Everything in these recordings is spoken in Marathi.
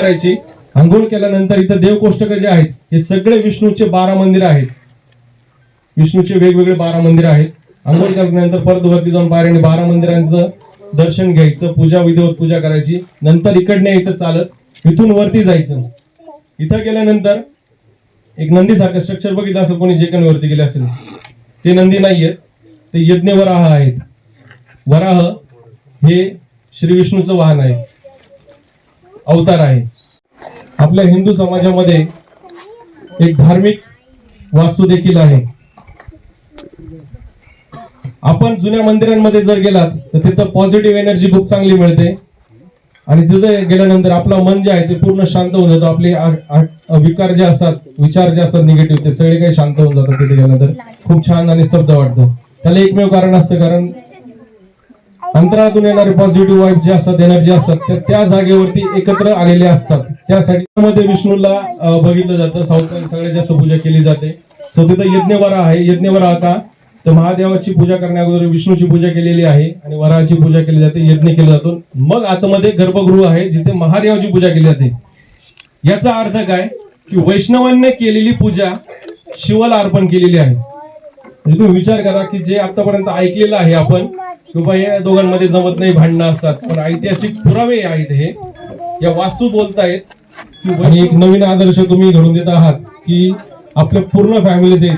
करायची. आंघोळ केल्यानंतर इथं देवकोष्टक जे आहेत हे सगळे विष्णूचे बारा मंदिर आहेत. विष्णूचे वेगवेगळे बारा मंदिर आहेत. आंघोळ केल्यानंतर परत वरती जाऊन पायऱ्याने बारा मंदिरांचं दर्शन घ्यायचं पूजा विधिवत पूजा करायची. नंतर इकडने इथं चालत इथून वरती जायचं. इथं गेल्यानंतर एक नंदीसारखं स्ट्रक्चर बघितलं असेल कोणी जे काही वरती गेले असेल. ते नंदी नाहीये ते यज्ञ वराह आहेत. वराह हे श्री विष्णूचं वाहन आहे. अवतार आहे. आपल्या हिंदू समाजामध्ये एक धार्मिक वास्तू देखील आहे. आपण जुन्या मंदिरांमध्ये जर गेलात तर तिथं पॉझिटिव्ह एनर्जी खूप चांगली मिळते. आणि तिथे गेल्यानंतर आपलं मन जे आहे ते पूर्ण शांत होऊन जातं. आपले विकार जे असतात विचार जे असतात निगेटिव्ह ते सगळे काही शांत होऊन जातात तिथे गेल्यानंतर. खूप छान आणि शब्द वाटतं. त्याला एकमेव कारण असतं कारण अंतरातून येणारे पॉझिटिव्ह वाईब जे असतात एनर्जी असतात त्या त्या जागेवरती एकत्र आलेले असतात. त्यासाठी मध्ये विष्णूला बघितलं जातं साऊथ सगळ्यात जास्त पूजा केली जाते. सो तिथं यज्ञवरा आहे यज्ञवरा का तर महादेवाची पूजा करण्याअगोदर विष्णूची पूजा केलेली आहे आणि वराची पूजा केली जाते यज्ञ केला जातो. मग आतमध्ये गर्भगृह आहे जिथे महादेवाची पूजा केली जाते. याचा अर्थ काय? की वैष्णवांनी केलेली पूजा शिवाला अर्पण केलेली आहे. म्हणजे तुम्ही विचार करा की जे आतापर्यंत ऐकलेलं आहे आपण की बाबा या दोघांमध्ये जमत नाही भांडणं असतात. पण ऐतिहासिक पुरावे आहेत हे. या वास्तू बोलतायत की आणि एक नवीन आदर्श तुम्ही घडून देत आहात की आपल्या पूर्ण फॅमिलीचे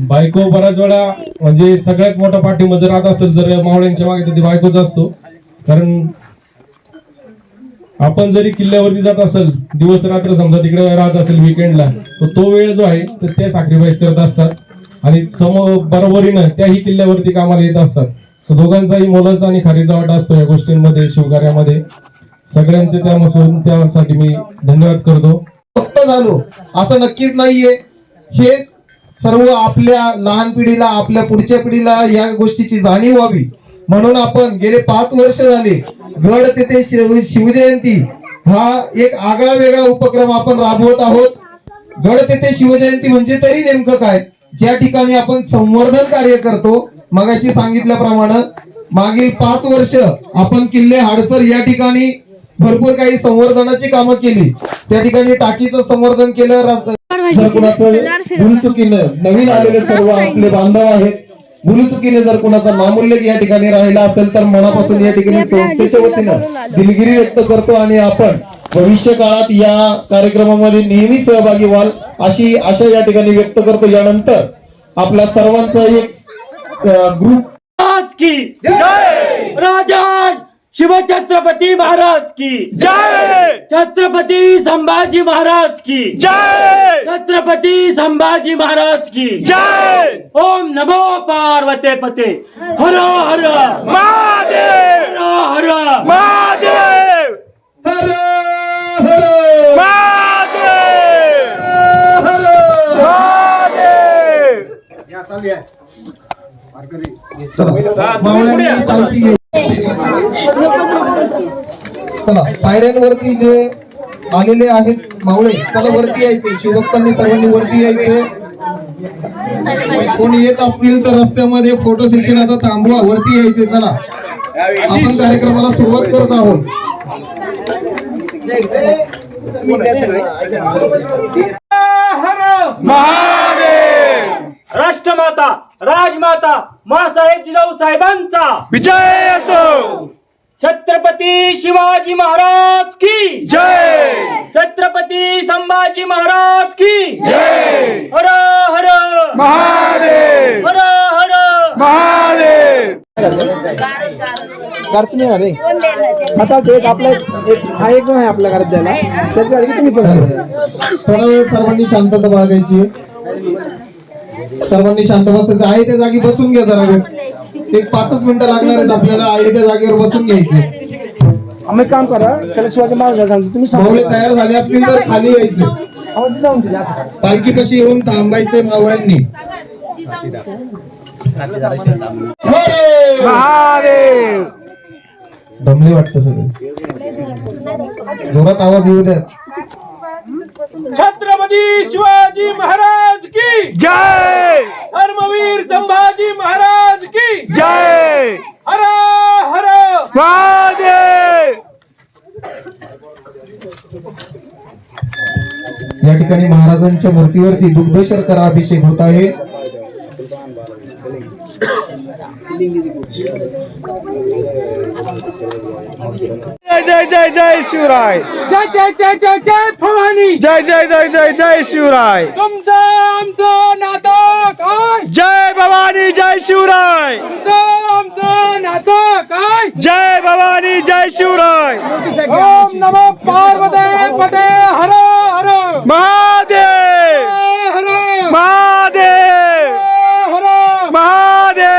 बायको बऱ्याच वेळा म्हणजे सगळ्यात मोठा पाठीमध्ये राहत असेल जर मावळ्यांच्या मागे तर ती बायकोच असतो. कारण आपण जरी किल्ल्यावरती जात असेल दिवस रात्र समजा तिकडे राहत असेल विकेंडला तर तो वेळ जो आहे तर ते सॅक्रिफाईस करत असतात. आणि समोर बरोबरीनं त्याही किल्ल्यावरती कामाला येत असतात. तर दोघांचाही मोलाचा आणि खारीचा वाटा असतो या गोष्टींमध्ये शिवकार्यामध्ये. सगळ्यांचे त्यापासून त्यासाठी मी धन्यवाद करतो. फक्त झालो असं नक्कीच नाहीये. हे सर्व आपल्या लहान पिढीला आपल्या पुढच्या पिढीला या गोष्टीची जाणीव व्हावी. म्हणून आपण गेले पाच वर्ष झाले गड तेथे शिवजयंती हा एक आगळा वेगळा उपक्रम आपण राबवत आहोत. गड तेथे शिवजयंती म्हणजे तरी नेमकं काय? ज्या ठिकाणी आपण संवर्धन कार्य करतो मगाशी सांगितल्याप्रमाणे मागील पाच वर्ष आपण किल्ले हाडसर या ठिकाणी भरपूर काही संवर्धनाची कामं केली. त्या ठिकाणी टाकीचं संवर्धन केलं जर कुणाचं नवीन आलेले सर्व आपले बांधव आहेत. भूलचुकीने जर कुणाचा नामोल्लेख या ठिकाणी राहिला असेल तर मनापासून या ठिकाणी संस्थेच्या वतीनं दिलगिरी व्यक्त करतो आणि आपण भविष्य काळात या कार्यक्रमामध्ये नेहमी सहभागी व्हाल अशी आशा या ठिकाणी व्यक्त करतो. यानंतर आपल्या सर्वांचा एक ग्रुप महाराज की। जय! राजा शिव छत्रपती महाराज की। जय! छत्रपती संभाजी महाराज की। जय! छत्रपती संभाजी महाराज की। जय! ओम नमो पार्वते पते। हर हर। महादेव! हर हर। महादेव! हर हर। मावळ्यांनी पालखी घ्यायची. चला. पायऱ्यांवरती जे आलेले आहेत मावळे चला वरती यायचे. शिवभक्तांनी सर्वांनी वरती यायचे. कोणी येत असतील तर रस्त्यामध्ये फोटो सेशन आता थांबवा. वरती यायचे. चला. आपण कार्यक्रमाला सुरुवात करत आहोत. राष्ट्रमाता! राजमाता मासाहेब जिजाऊ साहेबांचा. विजय असो. छत्रपती शिवाजी महाराज की. जय. छत्रपती संभाजी महाराज की. जय. हर हर. महादेव. हर हर. महादेव. आता एक आपला एक हा एक आहे आपल्या घरात द्यायला त्याच्या तुम्ही पण सर्वांनी शांतता बाळगायची. सर्वांनी शांत बसायचं. आहे त्या जागी बसून घ्या जरा वेळ. एक पाचच मिनिटं लागणार आहेत आपल्याला. आहे त्या जागेवर बसून घ्यायचे. आम्ही काम करा त्याला शिवाजी महाराज सांगतो. तुम्ही मावळे तयार झाले असतील तर खाली यायचे. पालखी कशी येऊन थांबायचे मावळ्यांनी. दमले वाटतं सगळे. जोरात आवाज येऊ द्या. छत्रपती शिवाजी महाराज की जय! धर्मवीर संभाजी महाराज की जय! हर हर। महादेव या ठिकाणी महाराजांच्या मूर्तीवरती दुग्ध शर्करा अभिषेक होत आहे. जय जय शिवराय। जय जय जय जय जय भवानी जय जय जय जय जय शिवराय। तुमचं आमचं नातं काय? जय भवानी जय शिवराय। तुमचं आमचं नातं काय? जय भवानी जय शिवराय। ओम नमो पार्वते पते हर हर। महादेव हर महादेव हर महादेव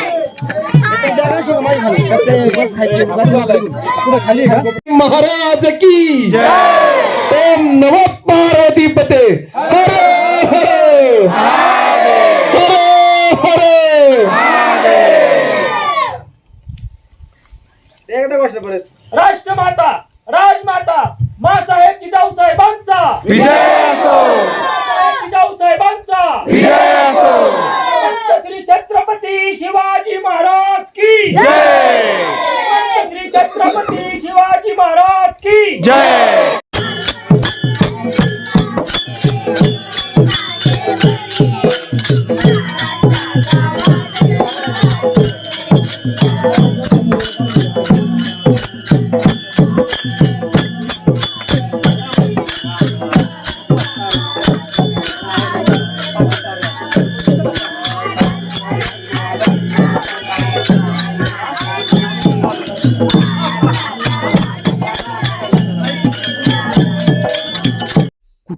महाराज की ओम नम पार्वती पते हर हर। हर हर। राष्ट्रमाता राजमाता मासाहेब जिजाऊ साहेबांचा। विजय असो। जिजाऊ साहेबांचा। विजय असो श्रीमंत श्री छत्रपती शिवाजी महाराज की जय! श्री छत्रपती शिवाजी महाराज की जय!